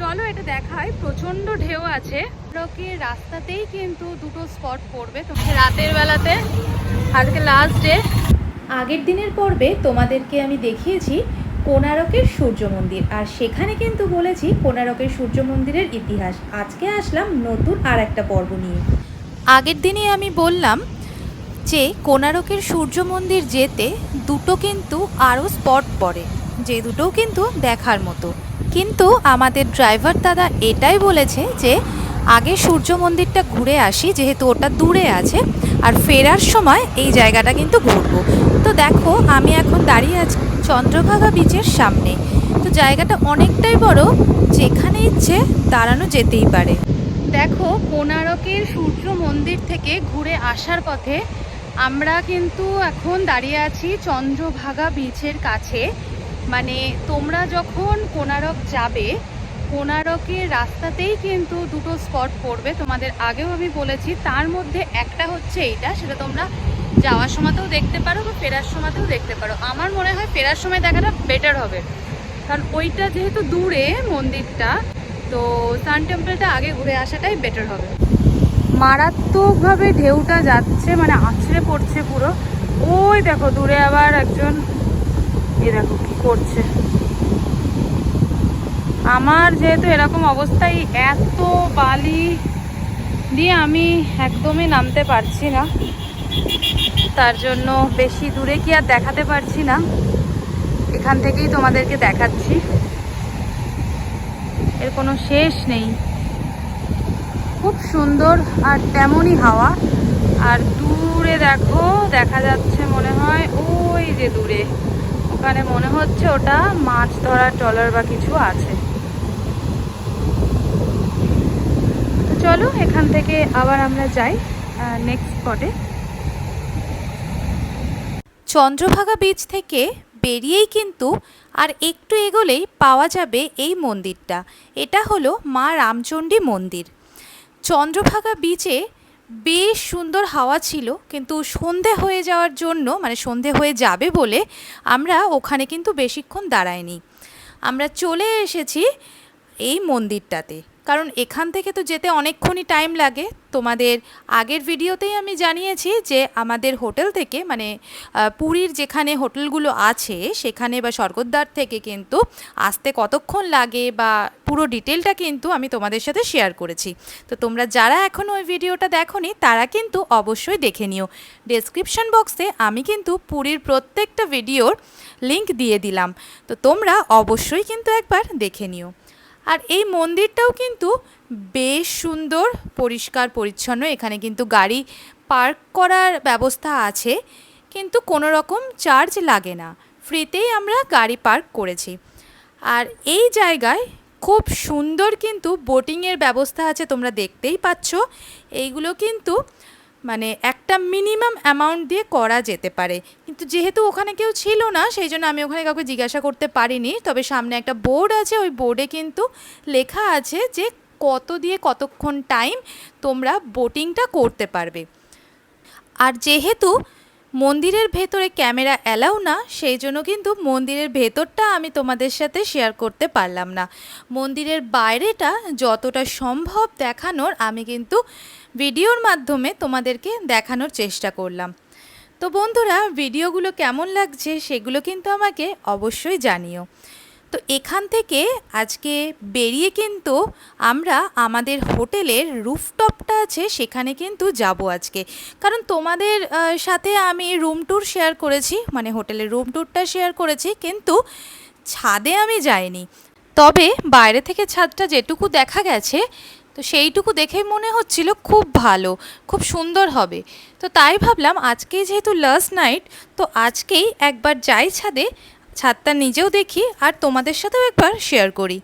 চলো এটা দেখায় প্রচণ্ড ঢেউ আছে। রাস্তাতেই কিন্তু দুটো স্পট পড়বে। তোমাকে রাতের বেলাতে আজকে লাস্ট ডে আগের দিনের পর্বে তোমাদেরকে আমি দেখিয়েছি কোনারকের সূর্য মন্দির। আর সেখানে কিন্তু বলেছি কোনারকের সূর্য মন্দিরের ইতিহাস। আজকে আসলাম নতুন আর একটা পর্ব নিয়ে। আগের দিনে আমি বললাম যে কোনারকের সূর্য মন্দির যেতে দুটো কিন্তু আরও স্পট পড়ে। যে দুটোও কিন্তু দেখার মতো। কিন্তু আমাদের ড্রাইভার দাদা এটাই বলেছে যে, আগে সূর্য মন্দিরটা ঘুরে আসি, যেহেতু ওটা দূরে আছে, আর ফেরার সময় এই জায়গাটা কিন্তু ঘুরবো। তো দেখো, আমি এখন দাঁড়িয়ে আছি চন্দ্রভাগা বিচের সামনে। তো জায়গাটা অনেকটাই বড়, যেখানে ইচ্ছে দাঁড়ানো যেতেই পারে। দেখো কোনারকের সূর্য মন্দির থেকে ঘুরে আসার পথে আমরা কিন্তু এখন দাঁড়িয়ে আছি চন্দ্রভাগা বিচের কাছে। মানে তোমরা যখন কোনারক যাবে কোনারকের রাস্তাতেই কিন্তু দুটো স্পট পড়বে। তোমাদের আগেও আমি বলেছি, তার মধ্যে একটা হচ্ছে এইটা, সেটা তোমরা যাওয়ার সময়তেও দেখতে পারো বা ফেরার সময়তেও দেখতে পারো। আমার মনে হয় ফেরার সময় দেখাটা বেটার হবে। কারণ ওইটা যেহেতু দূরে মন্দিরটা, তো সান টেম্পলটা আগে ঘুরে আসাটাই বেটার হবে। মারাত্মকভাবে ঢেউটা যাচ্ছে মানে আছড়ে পড়ছে পুরো। ওই দেখো, দূরে আবার একজন দেখো কি করছে। আমার যেহেতু এরকম অবস্থায় এত বালি দিয়ে আমি একদমই নামতে পারছি না। তার জন্য বেশি দূরে কি আর দেখাতে পারছি না। এখান থেকেই তোমাদেরকে দেখাচ্ছি। এর কোনো শেষ নেই। খুব সুন্দর আর তেমনই হাওয়া। আর দূরে দেখো, দেখা যাচ্ছে মনে হয় ওই যে দূরে। ওখানে মনে হচ্ছে ওটা মাছ ধরার ট্রলার বা কিছু আছে। তো চলো, এখান থেকে আবার আমরা যাই নেক্সট স্পটে চন্দ্রভাগা বীচ থেকে বেরিয়েই কিন্তু আর একটু এগোলেই পাওয়া যাবে এই মন্দিরটা। এটা হলো মা রামচণ্ডী মন্দির। চন্দ্রভাগা বিচে বেশ সুন্দর হাওয়া ছিল, কিন্তু সন্ধে হয়ে যাওয়ার জন্য মানে সন্ধে হয়ে যাবে বলে আমরা ওখানে কিন্তু বেশিক্ষণ দাঁড়াইনি। আমরা চলে এসেছি এই মন্দিরটাতে। কারণ এখান থেকে তো যেতে অনেকক্ষণই টাইম লাগে। তোমাদের আগের ভিডিওতেই আমি জানিয়েছি যে আমাদের হোটেল থেকে মানে পুরীর যেখানে হোটেলগুলো আছে, সেখানে বা স্বর্গদ্বার থেকে কিন্তু আসতে কতক্ষণ লাগে বা পুরো ডিটেলটা কিন্তু আমি তোমাদের সাথে শেয়ার করেছি। তো তোমরা যারা এখনও ওই ভিডিওটা দেখোনি, তারা কিন্তু অবশ্যই দেখে নিও। ডেসক্রিপশন বক্সে আমি কিন্তু পুরীর প্রত্যেকটা ভিডিওর লিংক দিয়ে দিলাম। তো তোমরা অবশ্যই কিন্তু একবার দেখে নিও। আর এই মন্দিরটাও কিন্তু বেশ সুন্দর, পরিষ্কার, পরিচ্ছন্ন। এখানে কিন্তু গাড়ি পার্ক করার ব্যবস্থা আছে, কিন্তু কোনো রকম চার্জ লাগে না। ফ্রিতেই আমরা গাড়ি পার্ক করেছি। আর এই জায়গায় খুব সুন্দর কিন্তু বোটিংয়ের ব্যবস্থা আছে, তোমরা দেখতেই পাচ্ছ। এইগুলো কিন্তু মানে একটা মিনিমাম অ্যামাউন্ট দিয়ে করা যেতে পারে। কিন্তু যেহেতু ওখানে কেউ ছিল না, সেই জন্য আমি ওখানে কাউকে জিজ্ঞাসা করতে পারিনি। তবে সামনে একটা বোর্ড আছে, ওই বোর্ডে কিন্তু লেখা আছে যে কত দিয়ে কতক্ষণ টাইম তোমরা বোটিংটা করতে পারবে। আর যেহেতু মন্দিরের ভেতরে ক্যামেরা অ্যালাউ না, সেই জন্য কিন্তু মন্দিরের ভেতরটা আমি তোমাদের সাথে শেয়ার করতে পারলাম না। মন্দিরের বাইরেটা যতটা সম্ভব দেখানোর আমি কিন্তু ভিডিওর মাধ্যমে তোমাদেরকে দেখানোর চেষ্টা করলাম। তো বন্ধুরা, ভিডিওগুলো কেমন লাগছে সেগুলো কিন্তু আমাকে অবশ্যই জানিও। তো এখান থেকে আজকে বেরিয়ে কিন্তু আমরা আমাদের হোটেলের রুফটপটা আছে, সেখানে কিন্তু যাব আজকে। কারণ তোমাদের সাথে আমি রুম ট্যুর শেয়ার করেছি মানে হোটেলের রুম ট্যুরটা শেয়ার করেছি, কিন্তু ছাদে আমি যাইনি। তবে বাইরে থেকে ছাদটা যেটুকু দেখা গেছে, তো সেইটুকু দেখেই মনে হচ্ছিল খুব ভালো, খুব সুন্দর হবে। তো তাই ভাবলাম আজকেই যেহেতু লাস্ট নাইট তো আজকেই একবার যাই ছাদে ছাদটা নিজেও দেখি আর তোমাদের সাথেও একবার শেয়ার করি।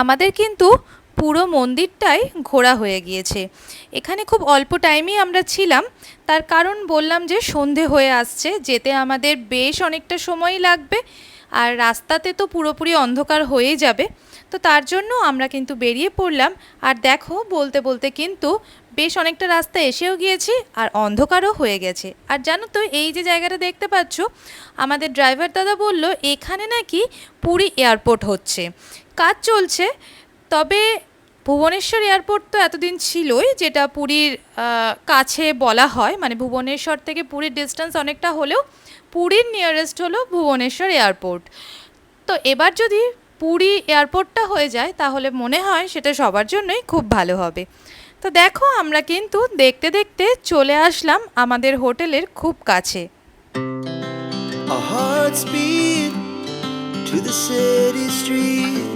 আমাদের কিন্তু পুরো মন্দিরটাই ঘোরা হয়ে গিয়েছে। এখানে খুব অল্প টাইমেই আমরা ছিলাম। তার কারণ বললাম যে সন্ধে হয়ে আসছে, যেতে আমাদের বেশ অনেকটা সময়ই লাগবে। আর রাস্তাতে তো পুরোপুরি অন্ধকার হয়েই যাবে। তো তার জন্য আমরা কিন্তু বেরিয়ে পড়লাম। আর দেখো, বলতে বলতে কিন্তু বেশ অনেকটা রাস্তা এসেও গিয়েছি আর অন্ধকারও হয়ে গেছে। আর জানো তো, এই যে জায়গাটা দেখতে পাচ্ছ, আমাদের ড্রাইভার দাদা বলল, এখানে নাকি পুরী এয়ারপোর্ট হচ্ছে। কাজ চলছে, তবে ভুবনেশ্বর এয়ারপোর্ট তো এতদিন ছিলই যেটা পুরীর কাছে বলা হয়। মানে ভুবনেশ্বর থেকে পুরীর ডিস্টেন্স অনেকটা হলেও পুরীর নিয়ারেস্ট হলো ভুবনেশ্বর এয়ারপোর্ট। তো এবার যদি পুরী এয়ারপোর্টটা হয়ে যায়, তাহলে মনে হয় সেটা সবার জন্যই খুব ভালো হবে। তো দেখো, আমরা কিন্তু দেখতে দেখতে চলে আসলাম আমাদের হোটেলের খুব কাছে। Our hearts beat to the city streets.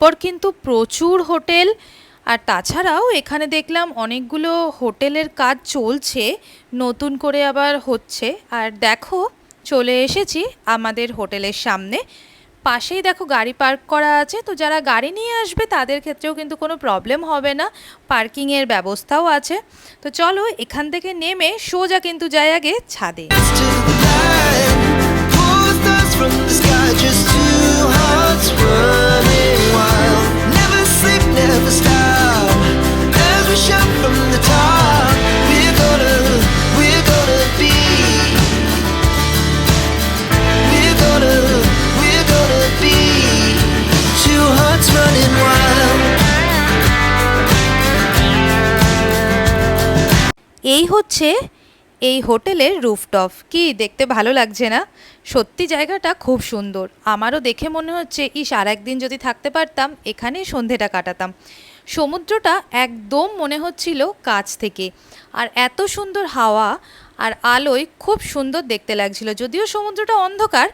পরপর কিন্তু প্রচুর হোটেল। আর তাছাড়াও এখানে দেখলাম অনেকগুলো হোটেলের কাজ চলছে, নতুন করে আবার হচ্ছে। আর দেখো, চলে এসেছি আমাদের হোটেলের সামনে। পাশেই দেখো গাড়ি পার্ক করা আছে, তো যারা গাড়ি নিয়ে আসবে তাদের ক্ষেত্রেও কিন্তু কোনো প্রবলেম হবে না। পার্কিংয়ের ব্যবস্থাও আছে। তো চলো এখান থেকে নেমে সোজা কিন্তু যাই আগে ছাদে। এই হচ্ছে এই হোটেলের রুফটপ। কি দেখতে ভালো লাগছে না? সত্যি জায়গাটা খুব সুন্দর। আমারও দেখে মনে হচ্ছে, ইস আর একদিন যদি থাকতে পারতাম, এখানেই সন্ধেটা কাটাতাম। সমুদ্রটা একদম মনে হচ্ছিল কাছ থেকে। আর এত সুন্দর হাওয়া আর আলোয় খুব সুন্দর দেখতে লাগছিল। যদিও সমুদ্রটা অন্ধকার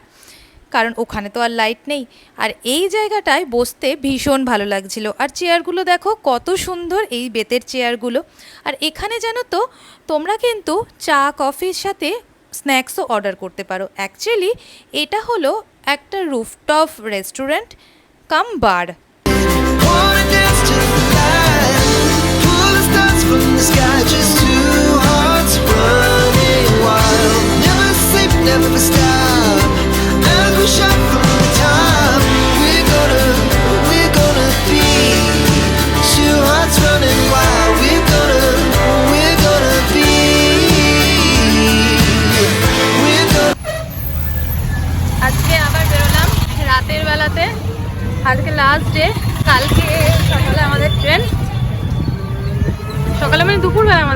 কারণ ওখানে তো আর লাইট নেই। আর এই জায়গাটায় বসতে ভীষণ ভালো লাগছিল। আর চেয়ারগুলো দেখো, কত সুন্দর এই বেতের চেয়ারগুলো আর এখানে জানো তো, তোমরা কিন্তু চা কফির সাথে স্ন্যাক্সও অর্ডার করতে পারো। অ্যাকচুয়ালি এটা হলো একটা rooftop restaurant cum bar Wanna dance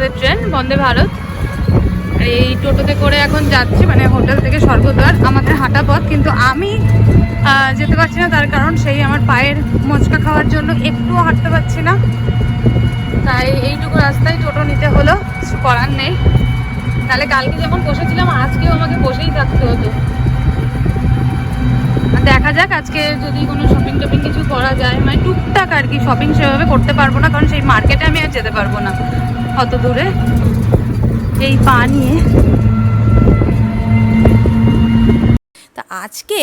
আমাদের ট্রেন, বন্দে ভারত। এই টোটোতে করে এখন যাচ্ছি মানে হোটেল থেকে স্বর্গদ্বার, আমাদের হাঁটা পথ। কিন্তু আমি যেতে পারছি না, তার কারণ সেই আমার পায়ের মোচকা খাওয়ার জন্য একটুও হাঁটতে পারছি না। তাই এইটুকু রাস্তায় টোটো নিতে হলো, কিছু করার নেই। তাহলে কালকে যেমন বসেছিলাম, আজকেও আমাকে বসেই থাকতে হতো। দেখা যাক, আজকে যদি কোনো শপিং টপিং কিছু করা যায়। মানে টুকটাক আর কি শপিং সেভাবে করতে পারব না, কারণ সেই মার্কেটে আমি আর যেতে পারব না। অত দূরে। এই পা নিয়ে। তা আজকে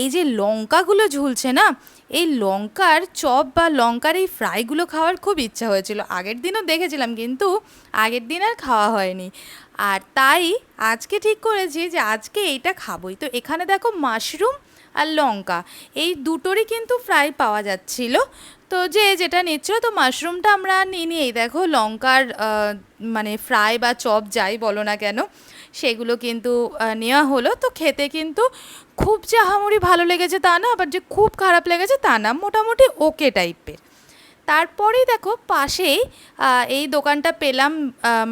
এই যে লঙ্কাগুলো ঝুলছে না, এই লঙ্কার চপ বা লঙ্কার এই ফ্রাইগুলো খাওয়ার খুব ইচ্ছা হয়েছিল। আগের দিনও দেখেছিলাম, কিন্তু আগের দিন আর খাওয়া হয়নি। আর তাই আজকে ঠিক করেছি যে আজকে এইটা খাবোই। তো এখানে দেখো মাশরুম আর লঙ্কা, এই দুটোরই কিন্তু ফ্রাই পাওয়া যাচ্ছিল। তো যে যেটা নিচ্ছ, তো মাশরুমটা আমরা নিয়ে নিয়েই। দেখো, লঙ্কার মানে ফ্রাই বা চপ যাই বলো না কেন, সেগুলো কিন্তু নেওয়া হলো। তো খেতে কিন্তু খুব যে আহামরি ভালো লেগেছে তা না, আবার যে খুব খারাপ লেগেছে তা না, মোটামুটি ওকে টাইপের। তারপরেই দেখো, পাশেই এই দোকানটা পেলাম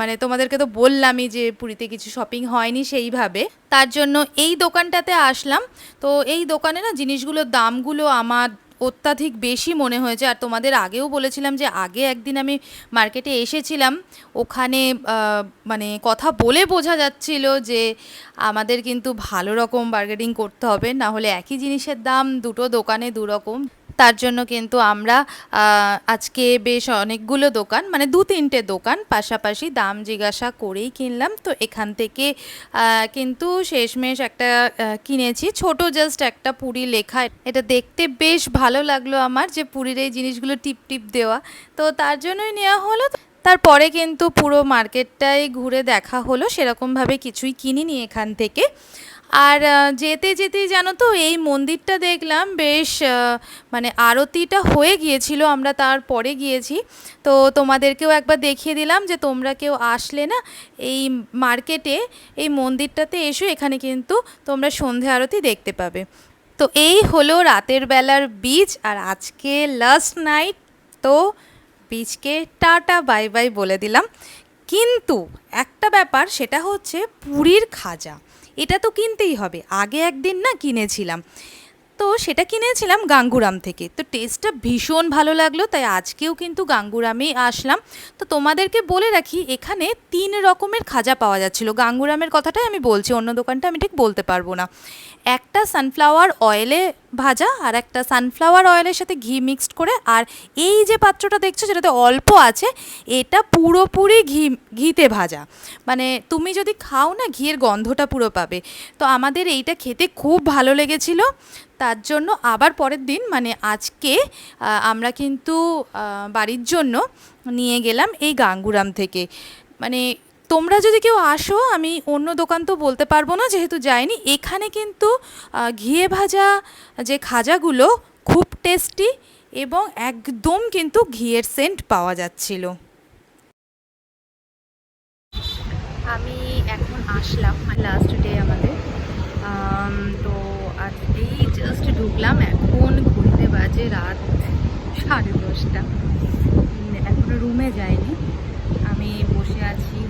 মানে তোমাদেরকে তো বললামই যে পুরীতে কিছু শপিং হয়নি সেইভাবে। তার জন্য এই দোকানটাতে আসলাম। তো এই দোকানে না জিনিসগুলোর দামগুলো আমার অত্যাধিক বেশি মনে হয়েছে। আর তোমাদের আগেও বলেছিলাম যে আগে একদিন আমি মার্কেটে এসেছিলাম, ওখানে মানে কথা বলে বোঝা যাচ্ছিল যে আমাদের কিন্তু ভালো রকম বার্গেনিং করতে হবে। না হলে একই জিনিসের দাম দুটো দোকানে দু রকম তার জন্য কিন্তু আমরা আজকে বেশ অনেকগুলো দোকান মানে দু তিনটে দোকান পাশাপাশি দাম জিজ্ঞাসা করেই কিনলাম। তো এখান থেকে কিন্তু শেষমেশ একটা কিনেছি। ছোট জাস্ট একটা পুরি লেখা। এটা দেখতে বেশ ভালো লাগল আমার যে পুরীর এই জিনিসগুলো টিপ টিপ দেওয়া। তো তার জন্যই নেওয়া হলো। তারপরে কিন্তু পুরো মার্কেটটাই ঘুরে দেখা হলো। সেরকমভাবে কিছুই কিনিনি এখান থেকে। আর যেতে যেতেই জানো তো, এই মন্দিরটা দেখলাম, বেশ মানে আরতিটা হয়ে গিয়েছিল, আমরা তারপরে গিয়েছি। তো তোমাদেরকেও একবার দেখিয়ে দিলাম যে তোমরা কেউ আসলে না, এই মার্কেটে, এই মন্দিরটাতে এসো, এখানে কিন্তু তোমরা সন্ধে আরতি দেখতে পাবে। তো এই হলো রাতের বেলার বীচ আর আজকে লাস্ট নাইট তো বীচকে টাটা বাই বাই বলে দিলাম। কিন্তু একটা ব্যাপার, সেটা হচ্ছে পুরীর খাজা। এটা তো কিনতেই হবে। আগে একদিন না কিনেছিলাম। তো সেটা কিনেছিলাম গাঙ্গুরাম থেকে। তো টেস্টটা ভীষণ ভালো লাগল, তাই আজকেও কিন্তু গাঙ্গুরামেই আসলাম। তো তোমাদেরকে বলে রাখি, এখানে তিন রকমের খাজা পাওয়া যাচ্ছিল। গাঙ্গুরামের কথাটাই আমি বলছি, অন্য দোকানটা আমি ঠিক বলতে পারব না। একটা সানফ্লাওয়ার অয়েলে ভাজা আর একটা সানফ্লাওয়ার অয়েলের সাথে ঘি মিক্সড করে, আর এই যে পাত্রটা দেখছ যেটাতে অল্প আছে, এটা পুরোপুরি ঘি, ঘিতে ভাজা। মানে তুমি যদি খাও না, ঘিয়ের গন্ধটা পুরো পাবে। তো আমাদের এইটা খেতে খুব ভালো লেগেছিল। তার জন্য আবার পরের দিন মানে আজকে আমরা কিন্তু বাড়ির জন্য নিয়ে গেলাম এই গাঙ্গুরাম থেকে। মানে তোমরা যদি কেউ আসো, আমি অন্য দোকান তো বলতে পারব না, যেহেতু যাইনি। এখানে কিন্তু ঘিয়ে ভাজা যে খাজাগুলো খুব টেস্টি এবং একদম কিন্তু ঘিয়ের সেন্ট পাওয়া যাচ্ছিল। আমি এখন আসলাম লাস্ট ডে আমাদের। তো আজ এই জাস্ট ঢুকলাম, এখন ঘুরতে বাজে রাত সাড়ে দশটা। এখনও রুমে আছি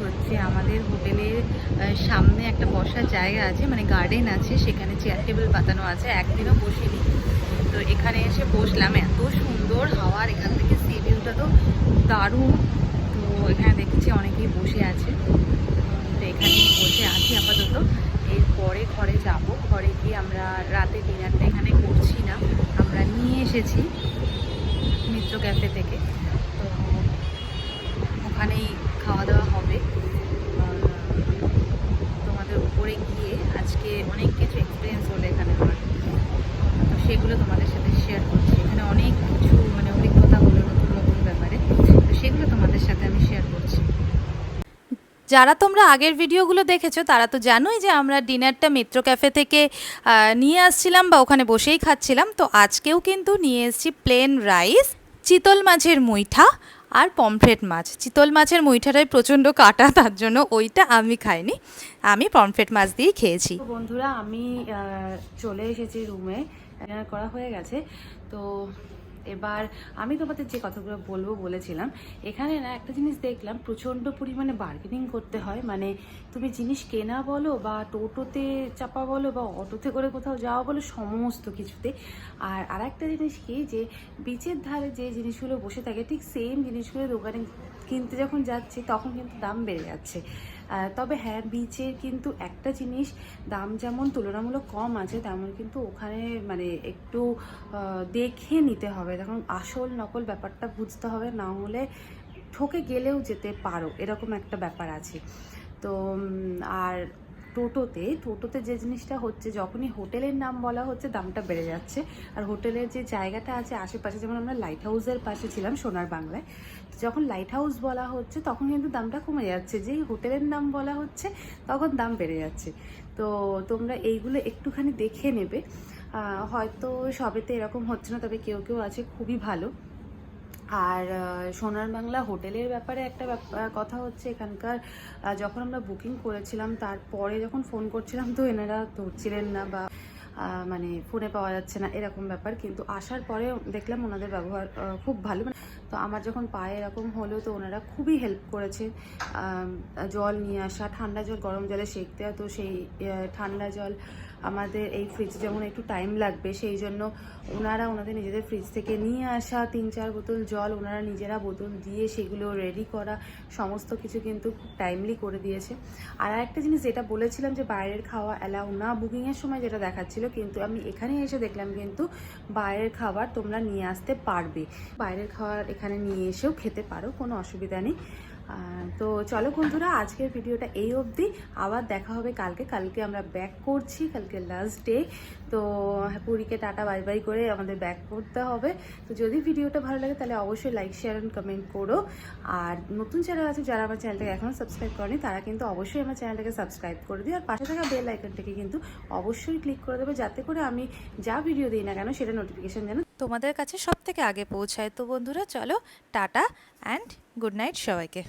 হচ্ছে আমাদের হোটেলের সামনে একটা বসার জায়গা আছে মানে গার্ডেন আছে, সেখানে চেয়ার টেবিল পাতানো আছে, একদিনও বসিনি। তো এখানে এসে বসলাম, এত সুন্দর হাওয়ার, এখান থেকে সি ভিউটা তো দারুণ। তো এখানে দেখছি অনেকেই বসে আছে। তো এখানে বসে আছি আপাতত। এরপরে ঘরে যাব। ঘরে গিয়ে আমরা রাতে ডিনারটা এখানে করছি না। আমরা নিয়ে এসেছি মিত্র ক্যাফে থেকে। তো ওখানেই খাওয়া দাওয়া হবে তোমাদের উপরে গিয়ে আজকে অনেক কিছু এক্সপিরিয়েন্স হলো এখানে আমার। তো সেগুলো তোমাদের সাথে শেয়ার করছি। এখানে অনেক কিছু মানে অভিজ্ঞতা হলো নতুন নতুন ব্যাপারে। তো সেগুলো তোমাদের সাথে আমি শেয়ার করছি। যারা তোমরা আগের ভিডিওগুলো দেখেছ, তারা তো জানোই যে আমরা ডিনারটা মিত্র ক্যাফে থেকে নিয়ে আসছিলাম বা ওখানে বসেই খাচ্ছিলাম। তো আজকেও কিন্তু নিয়ে এসেছি প্লেন রাইস চিতল মাছের মুইঠা আর পমফ্রেট মাছ। চিতল মাছের মুইঠাটাই প্রচণ্ড কাটা, তার জন্য ওইটা আমি খাইনি। আমি পমফ্রেট মাছ দিয়েই খেয়েছি। বন্ধুরা, আমি চলে এসেছি রুমে করা হয়ে গেছে। তো এবার আমি তোমাদের যে কথাগুলো বলব বলেছিলাম, এখানে না একটা জিনিস দেখলাম, প্রচণ্ড পরিমাণে বার্গেনিং করতে হয়। মানে তুমি জিনিস কেনা বলো বা টোটোতে চাপা বলো বা অটোতে করে কোথাও যাওয়া বলো, সমস্ত কিছুতে। আর আর একটা জিনিস কি যে, বিচের ধারে যে জিনিসগুলো বসে থাকে, ঠিক সেম জিনিসগুলো দোকানে কিনতে যখন যাচ্ছি, তখন কিন্তু দাম বেড়ে যাচ্ছে। তবে হ্যাঁ বিচের কিন্তু একটা জিনিস, দাম যেমন তুলনামূলক কম আছে, তেমন কিন্তু ওখানে মানে একটু দেখে নিতে হবে। তখন আসল নকল ব্যাপারটা বুঝতে হবে, না হলে ঠকে গেলেও যেতে পারো, এরকম একটা ব্যাপার আছে। তো আর টোটোতে টোটোতে যে জিনিসটা হচ্ছে, যখনই হোটেলের নাম বলা হচ্ছে, দামটা বেড়ে যাচ্ছে। আর হোটেলের যে জায়গাটা আছে, আশেপাশে, যেমন আমরা লাইট হাউসের পাশে ছিলাম সোনার বাংলায় যখন লাইট হাউস বলা হচ্ছে, তখন কিন্তু দামটা কমে যাচ্ছে। যেই হোটেলের নাম বলা হচ্ছে, তখন দাম বেড়ে যাচ্ছে। তো তোমরা এইগুলো একটুখানি দেখে নেবে। হয়তো সবেতে এরকম হচ্ছে না, তবে কেউ কেউ আছে, খুবই ভালো। আর সোনার বাংলা হোটেলের ব্যাপারে একটা কথা হচ্ছে এখানকার যখন আমরা বুকিং করেছিলাম, তারপরে যখন ফোন করছিলাম, তো এনারা ধরছিলেন না বা মানে ফোনে পাওয়া যাচ্ছে না, এরকম ব্যাপার। কিন্তু আসার পরে দেখলাম ওনাদের ব্যবহার খুব ভালো। তো আমার যখন পায়ে এরকম হলো, তো ওনারা খুবই হেল্প করেছে। জল নিয়ে আসা, ঠান্ডা জল, গরম জলে সেঁক দেওয়া তো সেই ঠান্ডা জল আমাদের এই ফ্রিজে যেমন একটু টাইম লাগবে, সেই জন্য ওনারা ওনাদের নিজেদের ফ্রিজ থেকে নিয়ে আসা তিন চার বোতল জল ওনারা নিজেরা বোতল দিয়ে সেগুলো রেডি করা সমস্ত কিছু কিন্তু খুব টাইমলি করে দিয়েছে। আর একটা জিনিস যেটা বলেছিলাম যে বাইরের খাওয়া অ্যালাউ না বুকিংয়ের সময় যেটা দেখাচ্ছিল, কিন্তু আমি এখানে এসে দেখলাম কিন্তু বাইরের খাবার তোমরা নিয়ে আসতে পারবে। বাইরের খাবার এখানে নিয়ে এসেও খেতে পারো, কোনো অসুবিধা নেই। তো চলো বন্ধুরা, আজকের ভিডিওটা এই অবধি। আবার দেখা হবে কালকে। কালকে আমরা ব্যাক করছি, কালকে লাস্ট ডে তো পুরীকে টাটা বাই বাই করে আমাদের ব্যাক করতে হবে। তো যদি ভিডিওটা ভালো লাগে, তাহলে অবশ্যই লাইক শেয়ার অ্যান্ড কমেন্ট করো। আর নতুন চ্যানেল আছে, যারা আমার চ্যানেলটাকে এখনও সাবস্ক্রাইব করেনি, তারা কিন্তু অবশ্যই আমার চ্যানেলটাকে সাবস্ক্রাইব করে দিও। আর পাশে থাকা বেল আইকনটাকে কিন্তু অবশ্যই ক্লিক করে দেবে। যাতে করে আমি যা ভিডিও দিই না কেন, সেটা নোটিফিকেশান যেন তোমাদের কাছে সব থেকে আগে পৌঁছায়। তো বন্ধুরা চলো টাটা অ্যান্ড গুড নাইট সবাইকে।